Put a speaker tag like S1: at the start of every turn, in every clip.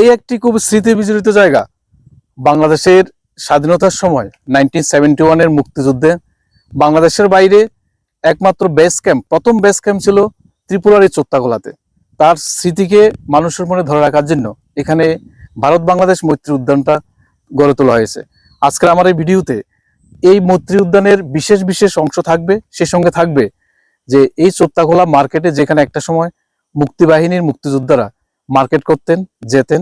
S1: এই একটি খুব স্মৃতি বিজড়িত জায়গা। বাংলাদেশের স্বাধীনতার সময় নাইনটিন সেভেন্টি ওয়ানের মুক্তিযুদ্ধে বাংলাদেশের বাইরে একমাত্র বেস ক্যাম্প প্রথম বেস ক্যাম্প ছিল ত্রিপুরার এই চোত্তাগোলাতে। তার স্মৃতিকে মানুষের মনে ধরে রাখার জন্য এখানে ভারত বাংলাদেশ মৈত্রী উদ্যানটা গড়ে তোলা হয়েছে। আজকের আমার এই ভিডিওতে এই মৈত্রী উদ্যানের বিশেষ বিশেষ অংশ থাকবে, সে সঙ্গে থাকবে যে এই চোত্তাগোলা মার্কেটে যেখানে একটা সময় মুক্তিবাহিনীর মুক্তিযোদ্ধারা মার্কেট করতেন, যেতেন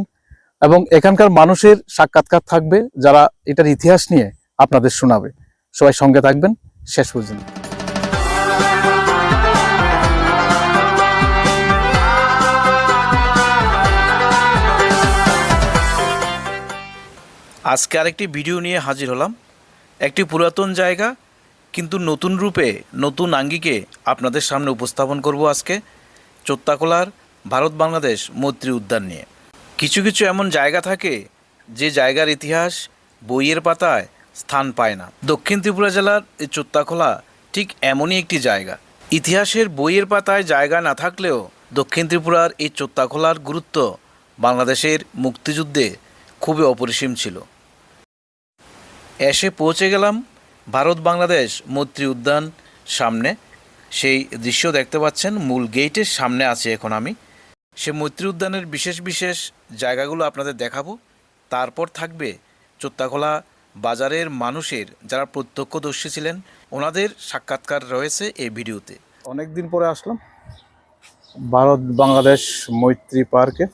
S1: এবং এখানকার মানুষের সাক্ষাৎকার থাকবে যারা এটার ইতিহাস নিয়ে আপনাদের শোনাবে। সবাই সঙ্গে থাকবেন, শেষ পর্যন্ত।
S2: আজকে আরেকটি ভিডিও নিয়ে হাজির হলাম। একটি পুরাতন জায়গা, কিন্তু নতুন রূপে, নতুন আঙ্গিকে আপনাদের সামনে উপস্থাপন করব আজকে। চোত্তাকোলার ভারত বাংলাদেশ মৈত্রী উদ্যান নিয়ে। কিছু কিছু এমন জায়গা থাকে যে জায়গার ইতিহাস বইয়ের পাতায় স্থান পায় না। দক্ষিণ ত্রিপুরা জেলার এই চোত্তাখোলা ঠিক এমনই একটি জায়গা। ইতিহাসের বইয়ের পাতায় জায়গা না থাকলেও দক্ষিণ ত্রিপুরার এই চোত্তাখোলার গুরুত্ব বাংলাদেশের মুক্তিযুদ্ধে খুবই অপরিসীম ছিল। এসে পৌঁছে গেলাম ভারত বাংলাদেশ মৈত্রী উদ্যান সামনে। সেই দৃশ্য দেখতে পাচ্ছেন, মূল গেটের সামনে আছি এখন আমি। সে মৈত্রী উদ্যানের বিশেষ বিশেষ জায়গাগুলো আপনাদের দেখাবো। তারপর থাকবে চোত্তাখোলা বাজারের মানুষের যারা প্রত্যক্ষদর্শী ছিলেন ওনাদের সাক্ষাৎকার রয়েছে এই ভিডিওতে।
S1: অনেকদিন পরে আসলাম। ভারত বাংলাদেশ মৈত্রী পার্কে।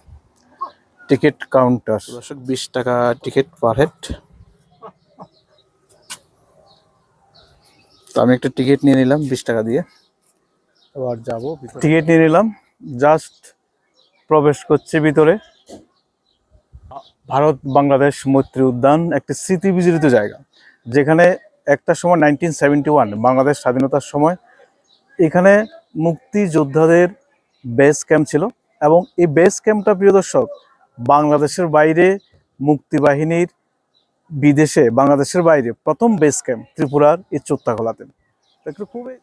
S1: Ticket counter. দর্শক বিশ টাকা টিকিট পার হেড। তো আমি একটা টিকিট নিয়ে নিলাম বিশ টাকা দিয়ে। এবার যাব টিকিট নিয়ে নিলাম জাস্ট প্রবেশ করছে ভিতরে। ভারত বাংলাদেশ মৈত্রী উদ্যান একটি স্মৃতি বিজড়িত জায়গা, যেখানে একটা সময় নাইনটিন সেভেন্টি ওয়ান বাংলাদেশ স্বাধীনতার সময় এখানে মুক্তিযোদ্ধাদের বেস ক্যাম্প ছিল এবং এই বেস ক্যাম্পটা প্রিয় দর্শক, বাংলাদেশের বাইরে মুক্তিবাহিনীর বিদেশে, বাংলাদেশের বাইরে প্রথম বেস ক্যাম্প ত্রিপুরার এই চোত্তাখোলাতে খুবই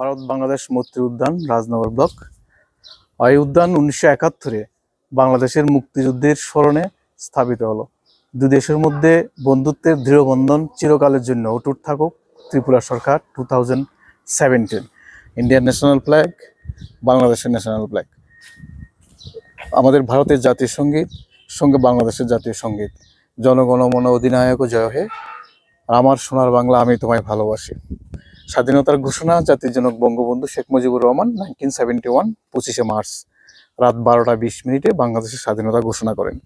S1: ভারত বাংলাদেশ মৈত্রী উদ্যান, রাজনগর ব্লক। এই উদ্যান উনিশশো একাত্তরে বাংলাদেশের মুক্তিযুদ্ধের স্মরণে স্থাপিত হলো। দু দেশের মধ্যে বন্ধুত্বের দৃঢ় বন্ধন চিরকালের জন্য অটুট থাকুক। ত্রিপুরা সরকার two thousand Indian national flag বাংলাদেশের ন্যাশনাল ফ্ল্যাগ আমাদের ভারতের জাতীয় সংগীত, সঙ্গে বাংলাদেশের জাতীয় সংগীত। জনগণমন অধিনায়ক, জয় হে। আমার সোনার বাংলা আমি তোমায় ভালোবাসি। স্বাধীনতার ঘোষণা, জাতির জনক Bangabandhu Sheikh Mujibur Rahman nineteen seventy one পঁচিশে মার্চ, রাত বারোটা বিশ মিনিটে বাংলাদেশের স্বাধীনতা ঘোষণা করেন।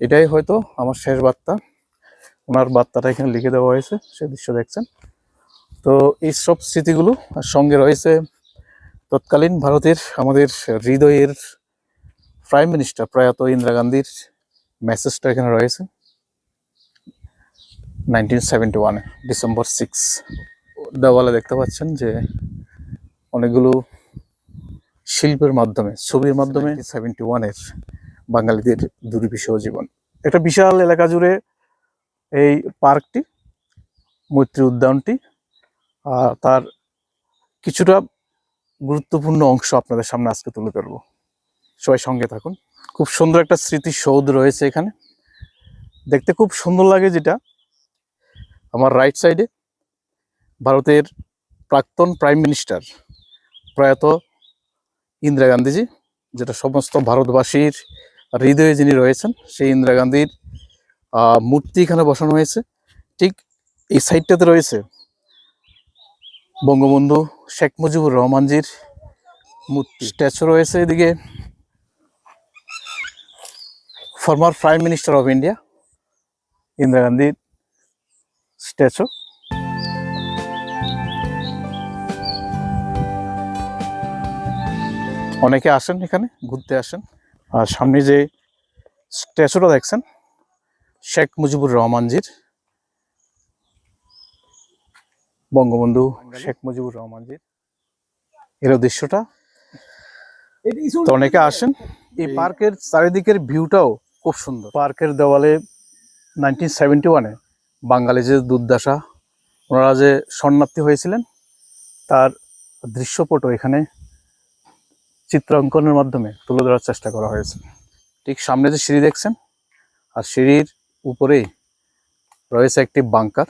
S1: এটাই হয়তো আমার শেষ বার্তা। ওনার বার্তাটা এখানে লিখে দেওয়া হয়েছে, সে দৃশ্য দেখছেন। তো এই সব স্মৃতিগুলো সঙ্গে রয়েছে তৎকালীন ভারতের আমাদের হৃদয়ের প্রাইম মিনিস্টার প্রয়াত ইন্দিরা গান্ধীর মেসেজটা এখানে রয়েছে নাইনটিন সেভেন্টি ওয়ানে ডিসেম্বর সিক্স দেওয়ালে দেখতে পাচ্ছেন যে অনেকগুলো শিল্পের মাধ্যমে, ছবির মাধ্যমে সেভেন্টি ওয়ানের বাঙালিদের দুর্বিষহ জীবন। একটা বিশাল এলাকা জুড়ে এই পার্কটি, মৈত্রী উদ্যানটি, আর তার কিছুটা গুরুত্বপূর্ণ অংশ আপনাদের সামনে আজকে তুলে ধরবো। সবাই সঙ্গে থাকুন। খুব সুন্দর একটা স্মৃতিসৌধ রয়েছে এখানে। দেখতে খুব সুন্দর লাগে যেটা। আমার রাইট সাইডে ভারতের প্রাক্তন প্রাইম মিনিস্টার প্রয়াত ইন্দিরা গান্ধীজি, যেটা সমস্ত ভারতবাসীর হৃদয়ে যিনি রয়েছেন, সেই ইন্দিরা গান্ধীর মূর্তি এখানে বসানো হয়েছে। ঠিক এই সাইডটাতে রয়েছে বঙ্গবন্ধু শেখ মুজিবুর রহমানজির মূর্তি। স্ট্যাচু রয়েছে এদিকে former prime minister of India Indira গান্ধীর স্ট্যাচু অনেকে আসেন এখানে ঘুরতে আসেন। আর সামনে যে স্ট্যাচুটা দেখছেন শেখ মুজিবুর রহমানজির। বঙ্গবন্ধু শেখ মুজিবুর রহমানজির। এর দৃশ্যটা। তো অনেকে আসেন এই পার্কের চারিদিকের ভিউটাও খুব সুন্দর। পার্কের দেওয়ালে নাইনটিন সেভেন্টি ওয়ানে বাঙালি যে দুর্দশা ওনারা যে শরণার্থী হয়েছিলেন তার দৃশ্যপটও এখানে চিত্রাঙ্কনের মাধ্যমে তুলে ধরার চেষ্টা করা হয়েছে। ঠিক সামনে যে সিঁড়ি দেখছেন, আর সিঁড়ির উপরেই রয়েছে একটি বাংকার।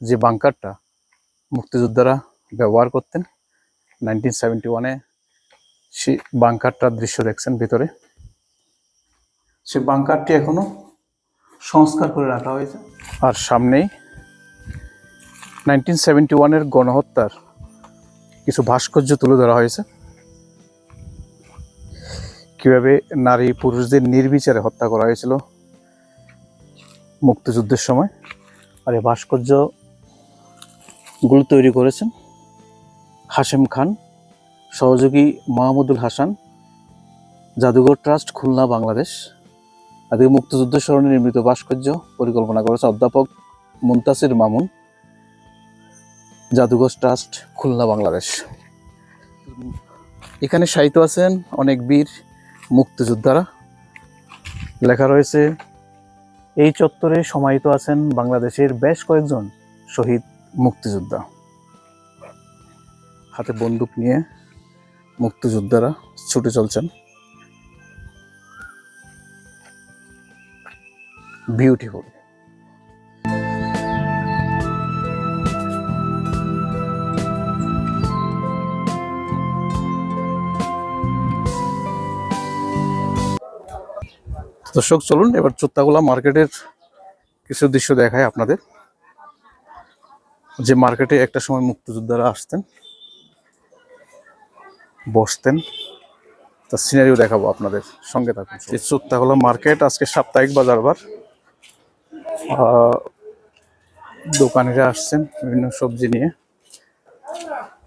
S1: যে বাংকারটা মুক্তিযোদ্ধারা ব্যবহার করতেন। নাইনটিন সেভেন্টি ওয়ানে সে বাংকারটার দৃশ্য দেখছেন ভিতরে। সে বাংকারটি এখনও সংস্কার করে রাখা হয়েছে। আর সামনেই নাইনটিন সেভেন্টি ওয়ানের গণহত্যার কিছু ভাস্কর্য তুলে ধরা হয়েছে। কীভাবে নারী পুরুষদের নির্বিচারে হত্যা করা হয়েছিল মুক্তিযুদ্ধের সময় আর এই ভাস্কর্যগুলো তৈরি করেছেন হাশেম খান, সহযোগী মাহমুদুল হাসান, জাদুঘর ট্রাস্ট, খুলনা, বাংলাদেশ। আদিকে মুক্তিযুদ্ধ স্মরণে নির্মিত ভাস্কর্য পরিকল্পনা করেছে অধ্যাপক মুন্তাসির মামুন, জাদুঘর ট্রাস্ট, খুলনা, বাংলাদেশ। এখানে সাহিত্য আছেন অনেক বীর মুক্তিযোদ্ধারা। লেখা রয়েছে, এই চত্বরে সমাহিত আছেন বাংলাদেশের বেশ কয়েকজন শহীদ মুক্তিযোদ্ধা। হাতে বন্দুক নিয়ে মুক্তিযোদ্ধারা ছুটে চলছেন। বিউটিফুল দর্শক চলুন এবার চোত্তাগোলা মার্কেটের কিছু দৃশ্য দেখায় আপনাদের। যে মার্কেটে একটা সময় মুক্তিযোদ্ধারা আসতেন বসতেন তার সিনারিও দেখাবো আপনাদের। সঙ্গে থাকুন এই চোত্তাগোলা মার্কেট আজকে সাপ্তাহিক বাজার বার আহ, দোকানিরা আসছেন বিভিন্ন সবজি নিয়ে।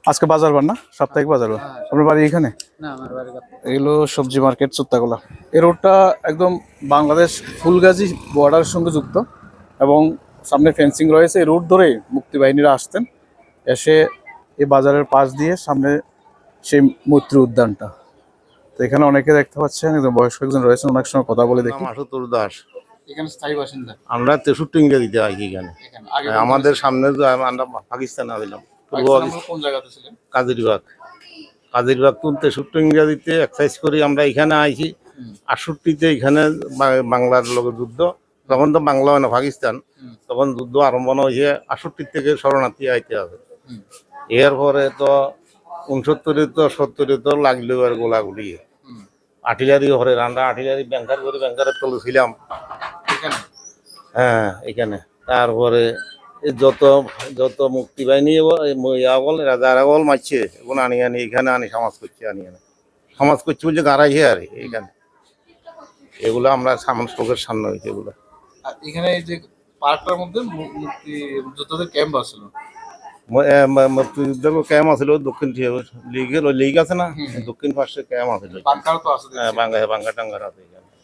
S1: আজকে বাজার বার না? সাপ্তাহিক বাজার বার। আপনার বাড়ি এখানে? এগুলো সবজি মার্কেট চোত্তাগোলা এই রোডটা একদম বাংলাদেশ ফুলগাজী বর্ডারের সঙ্গে যুক্ত এবং সামনে ফেন্সিং রয়েছে। এই রোড ধরে মুক্তিবাহিনীরা আসতেন। এসে এই বাজারের পাশ দিয়ে সামনে সেই মৈত্রী উদ্যানটা। তো এখানে অনেকে দেখতে পাচ্ছেন একদম বয়স্ক একজন রয়েছেন অনেক সময় কথা বলে দেখি।
S3: মাসুতুর দাস।
S1: এখানে স্থায়ী বাসিন্দা।
S3: আমরা তেষট্টি ইংরেজিতে আছি এখানে। আমাদের সামনে আমরা পাকিস্তানে পাকিস্তান,
S1: কোন জায়গাতে ছিলেন?
S3: কাজিরবাগ। কাজিরবাগ তুন তেষট্টি ইংরেজিতে এক্সারসাইজ করি আমরা এখানে আইছি। আটষট্টিতে এখানে বাংলার লোকের যুদ্ধ। তখন তো বাংলা হয় না পাকিস্তান। তখন যুদ্ধ আরম্ভ হয়েছে আটষট্টি থেকে শরণার্থী আইতে হবে। এরপরে তো উনসত্তরে তো সত্তরে তো লাগল আর গোলাগুলি। আর্টিলারি হরে আমরা আর্টিলারি ব্যাংকার করে ব্যাংকারের তলে ছিলাম। হ্যাঁ এখানে। তারপরে যত যত মুক্তি বাহিনী বল রাজারা বল মারছে এখন আনি আনি এখানে আনি সমাজ করছে আনি আনি। সমাজ করছে বলছে গাড়াইছে আর এখানে এগুলো আমরা সামনে চোখের সামনে হয়েছে এগুলো।
S1: এখানে এই যে পার্কটার মধ্যে মুক্তি যোদ্ধাদের ক্যাম্প আসলো।
S3: মুক্তিযুদ্ধের ক্যাম্প আছিল দক্ষিণ লিগের লিগ আছে না? দক্ষিণ পাশে ক্যাম্প
S1: বাংকার আছে
S3: হ্যাঁ বাঙ্গা টাঙ্গার আছে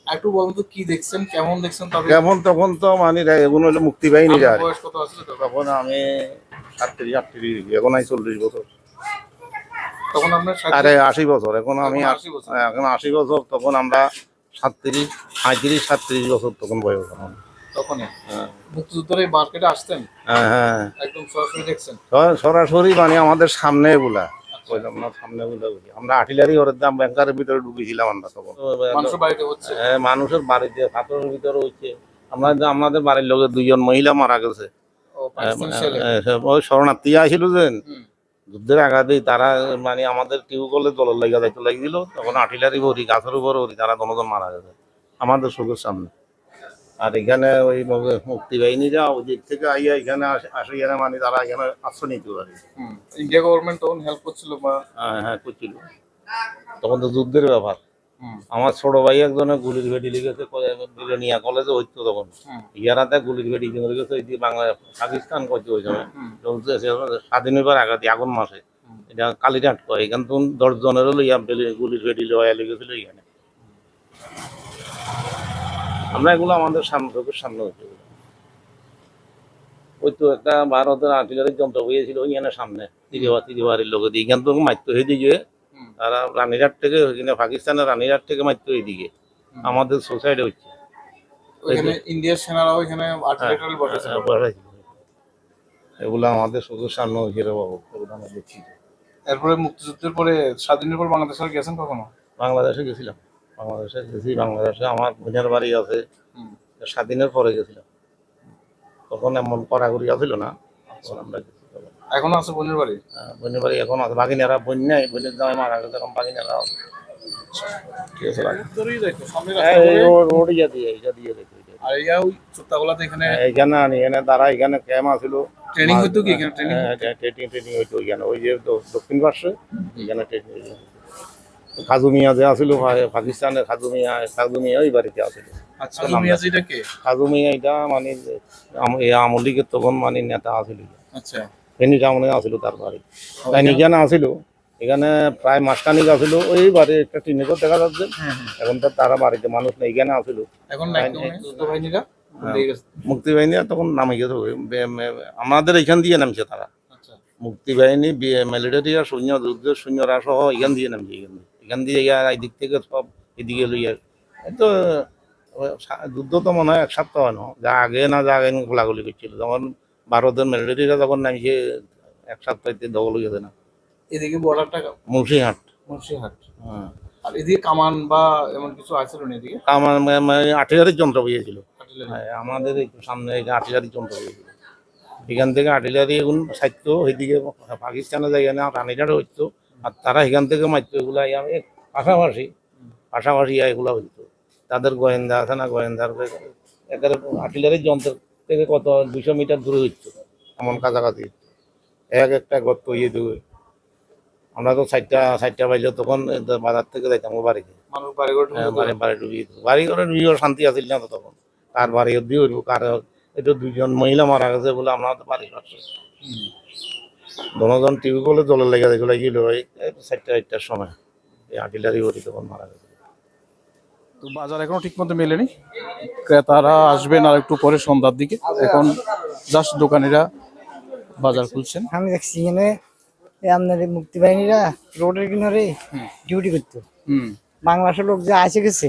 S1: একটু বলুন তো কি দেখছেন কেমন দেখছেন তবে
S3: কেমন তখন তো মানে এগুলো হলো মুক্তি বাহিনী আর
S1: বয়স কত আসলে তখন
S3: আমি আটত্রিশ আটত্রিশ এখন আমি চল্লিশ বছর।
S1: তখন আপনার
S3: আরে আশি বছর এখন আমি
S1: তখন 80 বছর।
S3: এখন আশি বছর তখন আমরা সাতত্রিশ সাঁত্রিশ সাতত্রিশ বছর তখন বয়স আমার।
S1: তখন
S3: হ্যাঁ।
S1: মুক্তিযুদ্ধের এই মার্কেটে আসতেন?
S3: হ্যাঁ, হ্যাঁ।
S1: একদম সরাসরি দেখছেন?
S3: সরাসরি মানে আমাদের সামনে এগুলা। বললাম না সামনে এগুলা আমরা আর্টিলারি ওরের দাম ব্যাংকারের ভিতরে ঢুকেছিলাম আমরা তখন।
S1: মানুষের বাড়িতে হচ্ছে।
S3: হ্যাঁ, মানুষের বাড়িতে পাথরের ভিতরে হচ্ছে আমরা আমাদের বাড়ির লোকের দুইজন মহিলা মারা গেছে।
S1: ও পাকিস্তানি ছেলে।
S3: ওই শরণার্থী আসিল যে।
S1: হুম।
S3: যুদ্ধের আঘাতেই তারা মানে আমাদের টিউবওয়েলের দলের লাগা যাইতে লাগিছিল তখন আর্টিলারি ভরি গাছের উপর তারা দনজন মারা গেছে। আমাদের চোখের সামনে। আর এখানে ওই মুক্তি বাহিনীরা ওই দিক থেকে আইয়া এখানে আসে এখানে মানে তারা এখানে আশ্রয় নিতে পারে।
S1: ইন্ডিয়া গভর্নমেন্ট তখন হেল্প করছিল বা?
S3: হ্যাঁ হ্যাঁ করছিল। তখন তো যুদ্ধের ব্যাপার। আমার ছোট ভাই একজনে গুলির ভেটি লিখেছে বিলোনিয়া কলেজে হইতো তখন। ইয়ারাতে গুলির ভেটি কিনে গেছে ওই বাংলা পাকিস্তান করছে ওই সময়। স্বাধীন হইবার আগাতে আগুন মাসে। এটা কালীঘাট কয় এখান তো দশ জনের হলো ইয়া গুলির ভেটি লয়া লেগেছিল এখানে। আমরা এগুলো আমাদের সামনে চোখের সামনে হচ্ছে ওই তো একটা ভারতের আর্টিলারির যন্ত্র হয়েছিল ওইখানে সামনে তিরিবা তিরিবারের লোক এখান তো মারতো হয়ে
S1: হুম।
S3: তারা রানীরাট থেকে ওইখানে পাকিস্তানের রানীরাট থেকে মারতো এইদিকে আমাদের সোসাইটি হচ্ছে।
S1: ইন্ডিয়ার সেনারাও এখানে আর্টিলারি বসেছিল
S3: হ্যাঁ, বসাইছিল। এগুলো আমাদের শুধু সামনে হয়েছে রে এগুলো আমরা দেখছি।
S1: এরপরে মুক্তিযুদ্ধের পরে স্বাধীনের পর বাংলাদেশ আর গেছেন কখনো?
S3: বাংলাদেশে গেছিলাম। বাংলাদেশে গেছি বাংলাদেশে আমার বোনের বাড়ি আছে। স্বাধীনের পরে গেছিলাম। তখন এমন কড়াকড়ি আছিল না তখন আমরা গেছি তখন।
S1: আছে বোনের বাড়ি?
S3: আহ, বোনের বাড়ি এখন আছে। বাগিনারা বোন নাই বোনের জামাই মারা গেছে এখন বাগিনারা আছে। ঠিক রোড ইয়া দিয়ে ইয়া দিয়ে দেখো
S1: আর ইয়া ওই চোত্তাগোলাতে এখানে
S3: এইখানে আনি এখানে দাঁড়া এখানে ক্যাম্প আছিল।
S1: ট্রেনিং হইতো কি এখানে? ট্রেনিং
S3: ট্রেনিং ট্রেনিং হইতো এখানে ওই যে দক্ষিণ পার্শ্বে এখানে ট্রেনিং খাজু মিয়া যে আছিল পাকিস্তানের খাজু মিয়া খাজু মিয়া ওই বাড়িতে আছিল।
S1: আচ্ছা
S3: খাজু মিয়া এটা মানে লীগের তখন মানে নেতা
S1: আচ্ছা।
S3: ফেনী টাউনে আছিল তার বাড়ি। তাই এখানে আছিল। এখানে প্রায় মাসখানিক আছিল। ওই বাড়ি একটা দেখা যাচ্ছে। এখন তো তারা বাড়িতে মানুষ নেই এখানে
S1: বাহিনীরা? দিয়ে গেছে।
S3: মুক্তিবাহিনী তখন নামে গেছে। আমাদের এখান দিয়ে নামছে তারা।
S1: মুক্তি
S3: বাহিনী মিলিটারি আর সৈন্য যুদ্ধ সৈন্যরা সহ এখান দিয়ে নামছে এখান দিয়ে। এখান দিয়ে ইয়া এই দিক থেকে সব এদিকে লইয়া তো যুদ্ধ তো মনে হয় এক সপ্তাহ হয় না যা আগে না যা আগে গোলাগুলি করছিল। যখন ভারতের মিলিটারিরা যখন নামছে এক সপ্তাহে দখল হয়ে গেছে না।
S1: এদিকে বর্ডারটা
S3: মুন্সিহাট
S1: মুন্সিহাট
S3: হ্যাঁ।
S1: আর এদিকে কামান বা এমন কিছু না এদিকে?
S3: আমার আর্টিলারির যন্ত্র পেয়েছিল। হ্যাঁ, আমাদের সামনে যন্ত্র এখান থেকে আর্টিলারি এখন সাইতো ওইদিকে পাকিস্তানের জায়গা না হইতো। আর তারা এখান থেকে মারতো এগুলা পাশাপাশি পাশাপাশি এগুলা হইতো। তাদের গোয়েন্দা আছে না গোয়েন্দার একেবারে আর্টিলারির যন্ত্র থেকে কত দুশো মিটার দূরে হইতো এমন কাছাকাছি। এক একটা গর্ত ইয়ে দেবে। আমরা তো চারটা চারটা বাজলে তখন বাজার থেকে যাইতাম ও বাড়িতে।
S1: মানুষ বাড়ি ঘর
S3: হ্যাঁ, বাড়ি ডুবি বাড়ি করে শান্তি আছিল না তো তখন। কার বাড়ি দিয়ে হইব কার এটা দুজন মহিলা মারা গেছে বলে আমরা তো বাড়ি পাচ্ছি দনজন টিভি বলে জলের লেগে দেখে লাগিল ওই এই চারটা চারটার সময়। এই আর্টিলারি ওটি তখন মারা গেছে।
S1: তো বাজার এখনও ঠিক মতো মেলেনি? ক্রেতারা আসবেন আর একটু পরে সন্ধ্যার দিকে। এখন জাস্ট দোকানিরা বাজার খুলছেন।
S4: আমি দেখছি এখানে এই আপনার এই মুক্তিবাহিনীরা রোডের কিনারে ডিউটি করতো।
S1: হুম।
S4: বাংলাদেশের লোক যে আসে গেছে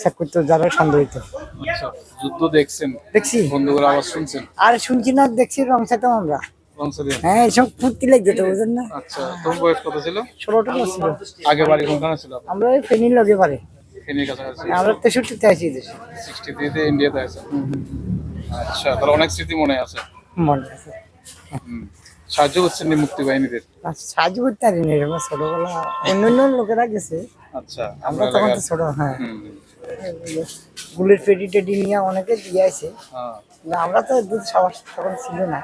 S4: চেক করতো যারা সন্দেহ হইতো।
S1: আচ্ছা যুদ্ধ দেখছেন।
S4: দেখছি।
S1: বন্ধুগুলো আওয়াজ শুনছেন।
S4: আর শুনছি না দেখছি রং আমরা। হ্যাঁ এইসব ফুর্তি লেগে যেত বুঝলেন না?
S1: আচ্ছা তোর বয়স কত ছিল?
S4: ষোলোটা ছিল
S1: আগে বাড়ি কোনখানে ছিল?
S4: আমরা ওই ফেনির লগে পারে
S1: ফেনীর কাছাকাছি।
S4: আমরা তেষট্টিতে আসি দেশে।
S1: সিক্সটি থ্রিতে ইন্ডিয়াতে আছে? আচ্ছা তাহলে অনেক স্মৃতি মনে আছে।
S4: মনে আছে।
S1: সাহায্য করছেন মুক্তি বাহিনীদের
S4: সাহায্য করতে পারি না এরকম ছোটবেলা অন্য অন্য লোকেরা গেছে।
S1: আচ্ছা
S4: আমরা তখন তো ছোট হ্যাঁ। গুলির পেটি টেডি নিয়ে অনেকে দিয়ে আছে
S1: হ্যাঁ।
S4: আমরা তো দুধ সবার তখন ছিল না।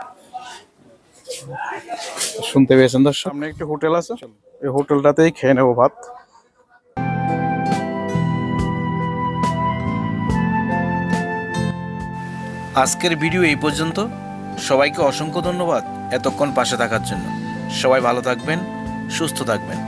S1: শুনতে পেয়েছেন তো সামনে একটি হোটেল আছে। এই হোটেলটাতেই খেয়ে নেব ভাত।
S2: আজকের ভিডিও এই পর্যন্ত। সবাইকে অসংখ্য ধন্যবাদ এতক্ষণ পাশে থাকার জন্য। সবাই ভালো থাকবেন, সুস্থ থাকবেন।